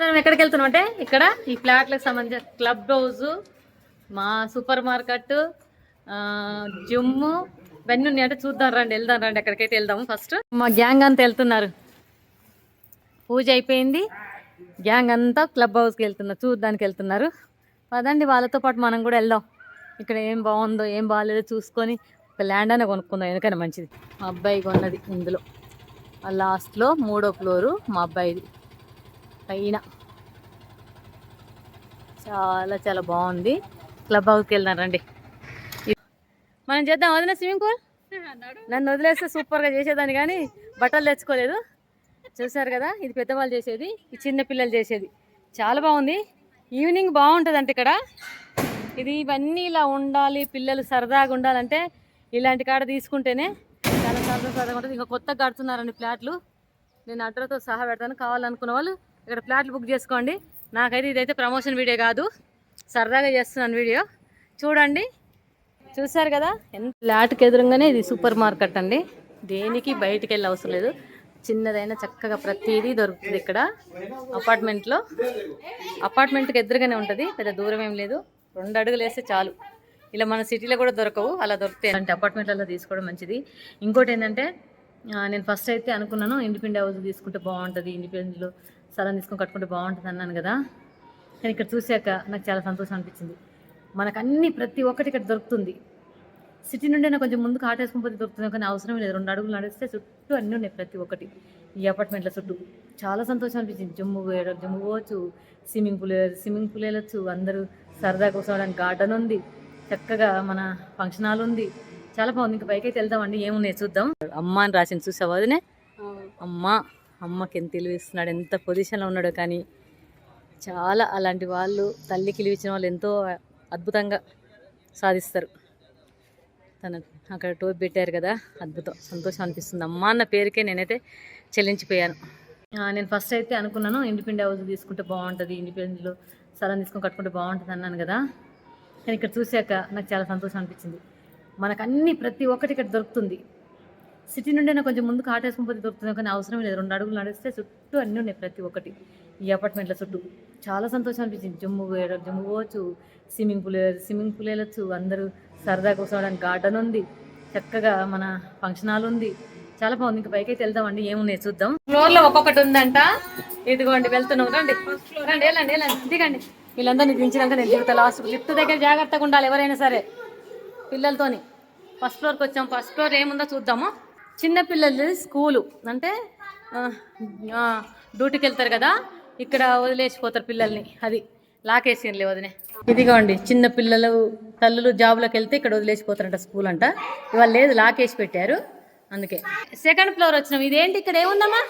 మనం ఎక్కడికి వెళ్తున్నాం అంటే ఇక్కడ ఈ ఫ్లాట్లకు సంబంధించిన క్లబ్ హౌస్ మా సూపర్ మార్కెట్ జిమ్ ఇవన్నీ ఉన్నాయి అంటే చూద్దాం రండి వెళ్దాం రండి ఎక్కడికైతే వెళ్దాము ఫస్ట్. మా గ్యాంగ్ అంతా వెళ్తున్నారు. పూజ అయిపోయింది. గ్యాంగ్ అంతా క్లబ్ హౌస్కి వెళ్తున్నారు చూడ్డానికి వెళ్తున్నారు. పదండి వాళ్ళతో పాటు మనం కూడా వెళ్దాం. ఇక్కడ ఏం బాగుందో ఏం బాగాలేదో చూసుకొని ఒక ల్యాండ్ అనే కొనుక్కుందాం ఎందుకంటే మంచిది. మా అబ్బాయి కొన్నది ఇందులో. ఆ లాస్ట్లో మూడో ఫ్లోరు మా అబ్బాయిది. పైన. చాలా చాలా బాగుంది. క్లబ్ హౌస్కి వెళ్దాం రండి. మనం చేద్దాం వదిన స్విమ్మింగ్ పూల్? నన్ను వదిలేస్తే సూపర్గా చేసేదాన్ని కానీ బట్టలు తెచ్చుకోలేదు. చూసారు కదా ఇది పెద్దవాళ్ళు చేసేది ఈ చిన్న పిల్లలు చేసేది. చాలా బాగుంది. ఈవినింగ్ బాగుంటుంది ఇక్కడ. ఇది ఇవన్నీ ఇలా ఉండాలి పిల్లలు సరదాగా ఉండాలంటే ఇలాంటి కాడ తీసుకుంటేనే చాలా సరదా సరదాగా ఉంటుంది. ఇంకా కొత్తగా కడుతున్నారండి ఫ్లాట్లు నేను అడ్రస్తో సహా పెడతాను. కావాలనుకున్న వాళ్ళు ఇక్కడ ఫ్లాట్లు బుక్ చేసుకోండి. నాకైతే ఇదైతే ప్రమోషన్ వీడియో కాదు. సరదాగా చేస్తున్నాను వీడియో. చూడండి. చూసారు కదా? ఎంత ఫ్లాట్కి ఎదురుగానే ఇది సూపర్ మార్కెట్ అండి. దేనికి బయటికి వెళ్ళి అవసరం లేదు. చిన్నదైనా చక్కగా ప్రతిదీ దొరుకుతుంది ఇక్కడ అపార్ట్మెంట్లో. అపార్ట్మెంట్కి ఎదురుగానే ఉంటుంది. పెద్ద దూరం ఏం లేదు. రెండు అడుగులు వేస్తే చాలు. ఇలా మన సిటీలో కూడా దొరకవు. అలా దొరుకుతాయి. అంటే అపార్ట్మెంట్లలో తీసుకోవడం మంచిది. ఇంకోటి ఏంటంటే నేను ఫస్ట్ అయితే అనుకున్నాను ఇండిపెండెంట్ హౌస్ తీసుకుంటే బాగుంటుంది. ఇండిపెండెంట్లో స్థలం తీసుకొని కట్టుకుంటే బాగుంటుంది అన్నాను కదా. కానీ ఇక్కడ చూశాక నాకు చాలా సంతోషం అనిపించింది. మనకు అన్ని ప్రతి ఒక్కటి ఇక్కడ దొరుకుతుంది. సిటీ నుండి నాకు కొంచెం ముందుకు ఆట వేసుకుని పోతే దొరుకుతుంది కానీ అవసరం లేదు. రెండు అడుగులు నడిస్తే చుట్టూ అన్నీ ఉన్నాయి ప్రతి ఒక్కటి. ఈ అపార్ట్మెంట్ల చుట్టూ. చాలా సంతోషం అనిపించింది. జమ్ము పోయడం జమ్ము పోవచ్చు స్విమ్మింగ్ పూల్ స్విమ్మింగ్ పూల్ వెళ్ళొచ్చు. అందరూ సరదాగా కూర్చోవడానికి గార్డెన్ ఉంది. చక్కగా మన ఫంక్షన్ హాల్ ఉంది. చాలా బాగుంది. ఇంకా పైకి అయితే వెళ్దామండి. ఏమున్నాయి చూద్దాం. అమ్మ అని రాసింది. చూసావా వదినే? అమ్మ. అమ్మకి ఎంత తెలివిస్తున్నాడు ఎంత పొజిషన్లో ఉన్నాడో కానీ చాలా అలాంటి వాళ్ళు తల్లికి ఇలివిచ్చిన వాళ్ళు ఎంతో అద్భుతంగా సాధిస్తారు. తన అక్కడ టోప్ పెట్టారు కదా అద్భుతం. సంతోషం అనిపిస్తుంది. అమ్మ అన్న పేరుకే నేనైతే చెల్లించిపోయాను. నేను ఫస్ట్ అయితే అనుకున్నాను ఇండిపెండెంట్ హౌస్ తీసుకుంటే బాగుంటుంది ఇండిపెండెంట్లో స్థలం తీసుకొని కట్టుకుంటే బాగుంటుంది అన్నాను కదా. కానీ ఇక్కడ చూశాక నాకు చాలా సంతోషం అనిపించింది. మనకు అన్ని ప్రతి ఒక్కటి ఇక్కడ దొరుకుతుంది. సిటీ నుండి నాకు కొంచెం ముందు ఆట వేసుకుని పోతే దొరుకుతుంది కానీ అవసరం లేదు. రెండు అడుగులు నడిస్తే చుట్టూ అన్నీ ఉన్నాయి ప్రతి ఒక్కటి. ఈ అపార్ట్మెంట్ల చుట్టూ. చాలా సంతోషం అనిపించింది. జమ్ము పోయడం జమ్ము పోవచ్చు స్విమ్మింగ్ పూల్ స్విమ్మింగ్ పూల్ వెళ్ళొచ్చు. అందరూ సరదా కూర్చోవడానికి గార్డెన్ ఉంది చక్కగా మన ఫంక్షన్ హాల్ ఉంది. చాలా బాగుంది. ఇంకా పైకి అయితే వెళ్దామండి ఏమున్నాయి చూద్దాం. ఫ్లోర్లో ఒక్కొక్కటి ఉందంట. ఇదిగోండి వెళ్తున్నాం రండి. రండి వెళ్ళండి వెళ్ళండి. దిగండి. వీళ్ళందరినీ దించినాక నేను దిగుతా లాస్ట్ లిఫ్ట్ దగ్గర జాగ్రత్తగా ఉండాలి ఎవరైనా సరే. పిల్లలతోని. ఫస్ట్ ఫ్లోర్కి వచ్చాం. ఫస్ట్ ఫ్లోర్ ఏముందో చూద్దాము. చిన్న పిల్లలు స్కూలు. అంటే డ్యూటీకి వెళ్తారు కదా ఇక్కడ వదిలేసిపోతారు పిల్లల్ని. అది లాకేసిన్లే వదినే. ఇదిగోండి చిన్న పిల్లలు తల్లులు జాబ్లోకి వెళ్తే ఇక్కడ వదిలేసిపోతారంట స్కూల్ అంట. ఇవాళ లేదు లాకేసి పెట్టారు. అందుకే. సెకండ్ ఫ్లోర్ వచ్చినాం. ఇదేంటి ఇక్కడ? ఏముందమ్మా?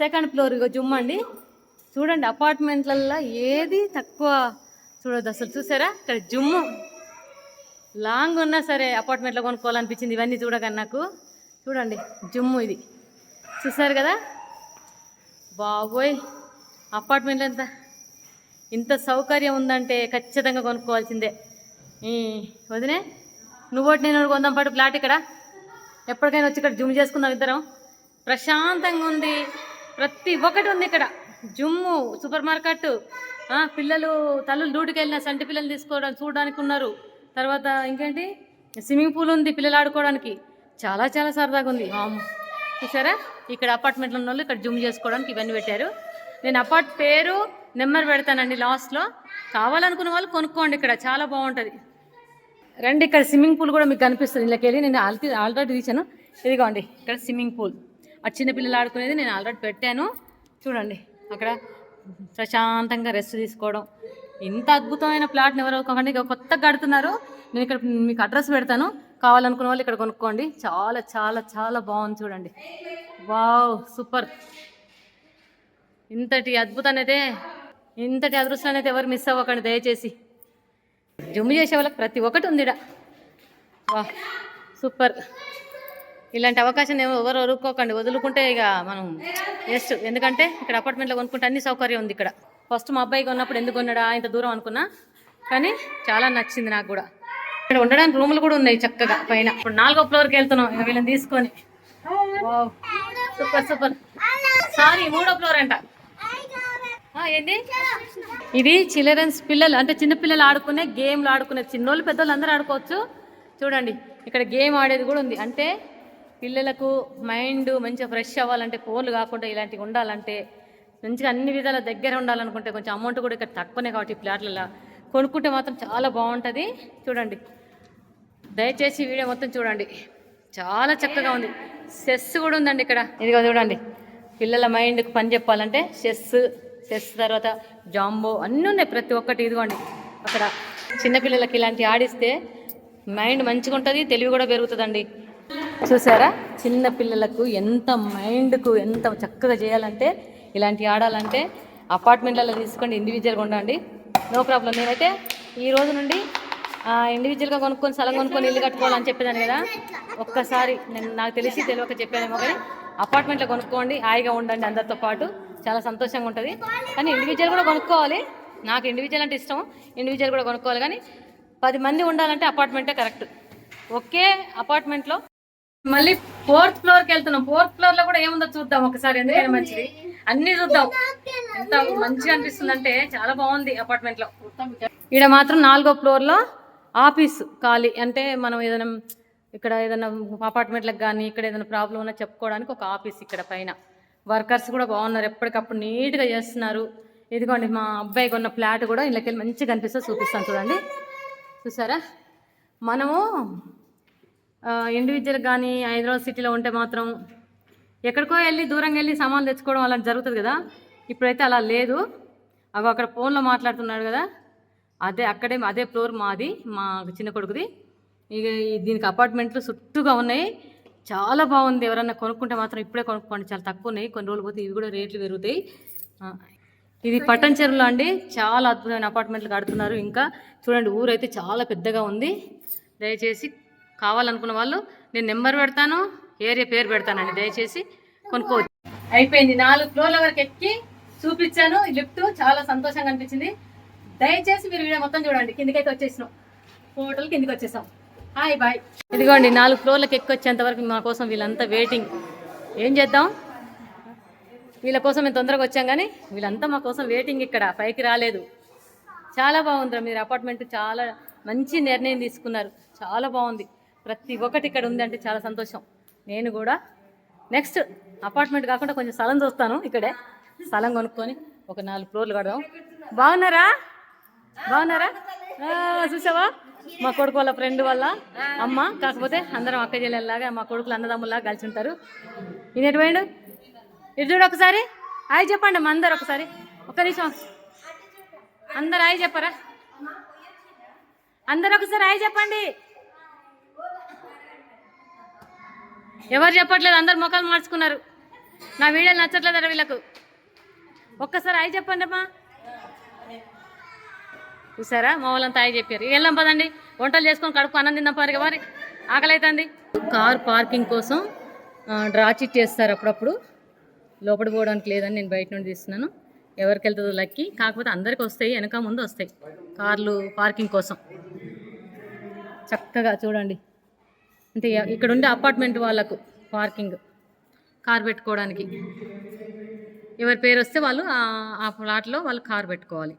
సెకండ్ ఫ్లోర్ ఇగో జుమ్ అండి. చూడండి అపార్ట్మెంట్లల్లో ఏది తక్కువ చూడదు అసలు. చూసారా? ఇక్కడ జుమ్ము. లాంగ్ ఉన్నా సరే అపార్ట్మెంట్లో కొనుక్కోవాలనిపించింది. ఇవన్నీ చూడగా నాకు. చూడండి జుమ్ము ఇది. చూసారు కదా? బాబోయ్ అపార్ట్మెంట్లో ఎంత ఇంత సౌకర్యం ఉందంటే ఖచ్చితంగా కొనుక్కోవాల్సిందే. వదినే నువ్వోటి నేను కొందాం పాటు ఫ్లాట్ ఇక్కడ. ఎప్పటికైనా వచ్చి ఇక్కడ జుమ్ చేసుకుందాం ఇద్దరం. ప్రశాంతంగా ఉంది. ప్రతి ఒక్కటి ఉంది ఇక్కడ. జుమ్ము సూపర్ మార్కెట్ పిల్లలు తల్లులు డ్యూటీకి వెళ్ళిన సంటి పిల్లలు తీసుకోవడం చూడడానికి ఉన్నారు. తర్వాత ఇంకేంటి? స్విమ్మింగ్ పూల్ ఉంది పిల్లలు ఆడుకోవడానికి. చాలా చాలా సరదాగా ఉంది. ఆమ్. చూసారా? ఇక్కడ అపార్ట్మెంట్లో ఉన్న వాళ్ళు ఇక్కడ జుమ్ చేసుకోవడానికి ఇవన్నీ పెట్టారు. నేను అపార్ట్ పేరు నెంబర్ పెడతానండి లాస్ట్లో కావాలనుకున్న వాళ్ళు కొనుక్కోండి ఇక్కడ. చాలా బాగుంటుంది. రండి ఇక్కడ స్విమ్మింగ్ పూల్ కూడా మీకు కనిపిస్తుంది. ఇందులోకి వెళ్ళి నేను ఆల్రెడీ ఆల్రెడీ తీసాను ఇదిగోండి ఇక్కడ స్విమ్మింగ్ పూల్. ఆ చిన్నపిల్లలు ఆడుకునేది నేను ఆల్రెడీ పెట్టాను. చూడండి అక్కడ ప్రశాంతంగా రెస్ట్ తీసుకోవడం. ఇంత అద్భుతమైన ప్లాట్ని ఎవరో కాకండి కొత్తగా కడుతున్నారు. నేను ఇక్కడ మీకు అడ్రస్ పెడతాను. కావాలనుకున్న వాళ్ళు ఇక్కడ కొనుక్కోండి. చాలా చాలా చాలా బాగుంది చూడండి. Wow super. ఇంతటి అద్భుతాన్ని అయితే ఇంతటి అదృష్టాన్ని అయితే ఎవరు మిస్ అవ్వకండి దయచేసి. జమ్ము చేసే వాళ్ళకి ప్రతి ఒక్కటి ఉంది వా సూపర్. ఇలాంటి అవకాశం ఎవరు ఎవరు వదులుకోకండి వదులుకుంటే ఇక మనం వేస్ట్. ఎందుకంటే ఇక్కడ అపార్ట్మెంట్లో కొనుక్కుంటే అన్ని సౌకర్యం ఉంది ఇక్కడ. ఫస్ట్ మా అబ్బాయి కొన్నప్పుడు ఎందుకు కొన్నాడా? ఇంత దూరం అనుకున్నా. కానీ చాలా నచ్చింది నాకు కూడా. ఇక్కడ ఉండడానికి రూములు కూడా ఉన్నాయి చక్కగా పైన. ఇప్పుడు నాలుగో ఫ్లోర్కి వెళ్తున్నాం. వీళ్ళని తీసుకొని. వావ్. సూపర్ సూపర్ సారీ మూడో ఫ్లోర్ అంట. ఏంటి ఇది చిల్డ్రన్స్ పిల్లలు అంటే చిన్నపిల్లలు ఆడుకునే గేమ్లు ఆడుకునే చిన్నోళ్ళు పెద్దోళ్ళు అందరూ ఆడుకోవచ్చు. చూడండి ఇక్కడ గేమ్ ఆడేది కూడా ఉంది. అంటే పిల్లలకు మైండ్ మంచిగా ఫ్రెష్ అవ్వాలంటే ఫోన్లు కాకుండా ఇలాంటివి ఉండాలంటే మంచిగా అన్ని విధాల దగ్గర ఉండాలనుకుంటే కొంచెం అమౌంట్ కూడా ఇక్కడ తక్కువనే కాబట్టి ఈ ఫ్లాట్లలో. కొనుక్కుంటే మాత్రం చాలా బాగుంటుంది. చూడండి. దయచేసి వీడియో మొత్తం చూడండి. చాలా చక్కగా ఉంది. చెస్ కూడా ఉందండి ఇక్కడ. ఇదిగో చూడండి. పిల్లల మైండ్కి పని చెప్పాలంటే చెస్ చెస్ తర్వాత జాంబో అన్నీ ఉన్నాయి ప్రతి ఒక్కటి ఇదిగోండి. అక్కడ చిన్నపిల్లలకి ఇలాంటి ఆడిస్తే మైండ్ మంచిగా ఉంటుంది తెలివి కూడా పెరుగుతుందండి. చూసారా? చిన్న పిల్లలకు ఎంత మైండ్కు ఎంత చక్కగా చేయాలంటే ఇలాంటి ఆడాలంటే అపార్ట్మెంట్లలో తీసుకోండి ఇండివిజువల్గా ఉండండి. No problem. నేనైతే ఈ రోజు నుండి ఇండివిజువల్గా కొనుక్కొని స్థలం కొనుక్కొని ఇల్లు కట్టుకోవాలని చెప్పేదాన్ని కదా? ఒక్కసారి నేను నాకు తెలిసి తెలియక చెప్పానేమో కానీ అపార్ట్మెంట్లో కొనుక్కోండి హాయిగా ఉండండి అందరితో పాటు. చాలా సంతోషంగా ఉంటుంది. కానీ ఇండివిజువల్ కూడా కొనుక్కోవాలి. నాకు ఇండివిజువల్ అంటే ఇష్టం. ఇండివిజువల్ కూడా కొనుక్కోవాలి. కానీ పది మంది ఉండాలంటే అపార్ట్మెంటే కరెక్ట్ ఒకే అపార్ట్మెంట్లో మళ్ళీ ఫోర్త్ ఫ్లోర్కి వెళ్తున్నాం. ఫోర్త్ ఫ్లోర్లో కూడా ఏముందో చూద్దాం ఒకసారి. ఎందుకైనా మంచిది? అన్ని చూద్దాం. ఎంత మంచిగా అనిపిస్తుంది అంటే చాలా బాగుంది అపార్ట్మెంట్లో ఈడ ఇక్కడ మాత్రం నాలుగో ఫ్లోర్లో ఆఫీస్ ఖాళీ అంటే మనం ఏదైనా ఇక్కడ ఏదైనా అపార్ట్మెంట్లకు కానీ ఇక్కడ ఏదైనా ప్రాబ్లం ఉన్నా చెప్పుకోవడానికి ఒక ఆఫీస్ ఇక్కడ పైన. వర్కర్స్ కూడా బాగున్నారు ఎప్పటికప్పుడు నీట్గా చేస్తున్నారు. ఇదిగోండి మా అబ్బాయికి ఉన్న ఫ్లాట్ కూడా ఇళ్ళకి వెళ్ళి మంచిగా కనిపిస్తుంది చూపిస్తాను చూడండి. చూసారా? మనము ఇండివిజువల్ కానీ హైదరాబాద్ సిటీలో ఉంటే మాత్రం ఎక్కడికో వెళ్ళి దూరంగా వెళ్ళి సామాన్లు తెచ్చుకోవడం అలా జరుగుతుంది కదా. ఇప్పుడైతే అలా లేదు. అగో అక్కడ ఫోన్లో మాట్లాడుతున్నాడు కదా. అదే అక్కడే అదే ఫ్లోర్ మాది మా చిన్న కొడుకుది. ఇక దీనికి అపార్ట్మెంట్లు చుట్టూగా ఉన్నాయి. చాలా బాగుంది. ఎవరన్నా కొనుక్కుంటే మాత్రం ఇప్పుడే కొనుక్కోండి. చాలా తక్కువ ఉన్నాయి. కొన్ని రోజులు పోతే ఇవి కూడా రేట్లు పెరుగుతాయి. ఇది పట్టణ చెరువులో అండి. చాలా అద్భుతమైన అపార్ట్మెంట్లు కడుతున్నారు ఇంకా. చూడండి ఊరైతే చాలా పెద్దగా ఉంది. దయచేసి కావాలనుకున్న వాళ్ళు నేను నెంబర్ పెడతాను ఏరియా పేరు పెడతానండి. దయచేసి కొనుక్కోవచ్చు అయిపోయింది. నాలుగు ఫ్లోర్ల వరకు ఎక్కి చూపించాను. ఈ లిఫ్ట్ చాలా సంతోషంగా అనిపించింది. దయచేసి మీరు వీడియో మొత్తం చూడండి. కిందికైతే వచ్చేసినాం. హోటల్ కిందికి వచ్చేసాం. హాయ్ బాయ్ ఇదిగోండి నాలుగు ఫ్లోర్లకు ఎక్కువచ్చేంత వరకు మా కోసం వీళ్ళంతా వెయిటింగ్ ఏం చేద్దాం? వీళ్ళ కోసం మేము తొందరగా వచ్చాం కానీ వీళ్ళంతా మా కోసం వెయిటింగ్ ఇక్కడ. పైకి రాలేదు. చాలా బాగుంది మీరు అపార్ట్మెంట్ చాలా మంచి నిర్ణయం తీసుకున్నారు. చాలా బాగుంది. ప్రతి ఒక్కటి ఇక్కడ ఉంది అంటే చాలా సంతోషం. నేను కూడా. నెక్స్ట్ అపార్ట్మెంట్ కాకుండా కొంచెం స్థలం చూస్తాను ఇక్కడే. స్థలం కొనుక్కొని ఒక నాలుగు ఫ్లోర్లు కడదాం. బాగున్నారా? బాగున్నారా? చూసావా? మా కొడుకు వాళ్ళ ఫ్రెండ్ వాళ్ళ అమ్మ కాకపోతే అందరం అక్క చెల్లెల్లాగా మా కొడుకులు అన్నదమ్ముల్లాగా కలిసి ఉంటారు. ఇదేంటి పోయిండు? ఇటు చూడు ఒకసారి. హాయ్ చెప్పండి మా అందరు ఒకసారి. ఒక్క నిమిషం. అందరు హాయ్ చెప్పరా? అందరు ఒకసారి హాయ్ చెప్పండి. ఎవరు చెప్పట్లేదు? అందరు ముఖాలు మార్చుకున్నారు. నా వీడియోలు నచ్చట్లేదట వీళ్ళకు. ఒక్కసారి హాయ్ చెప్పండి అమ్మా చూసారా? మా వాళ్ళంతా చెప్పారు. వెళ్ళాం పదండి. వంటలు చేసుకొని కడుపు అన్నం తిందాం పారు మరి. ఆకలి అవుతుంది కార్ పార్కింగ్ కోసం డ్రా చిట్ చేస్తారు అప్పుడప్పుడు. లోపల పోవడానికి లేదని నేను బయట నుండి తీస్తున్నాను. ఎవరికి వెళ్తుందో లక్కి. కాకపోతే అందరికి వస్తాయి వెనక ముందు వస్తాయి కార్లు పార్కింగ్ కోసం. చక్కగా చూడండి. అంటే ఇక్కడ ఉండే అపార్ట్మెంట్ వాళ్ళకు పార్కింగ్ కార్ పెట్టుకోవడానికి. ఎవరి పేరు వస్తే వాళ్ళు ఆ- ఆ ప్లాట్లో వాళ్ళు కార్ పెట్టుకోవాలి.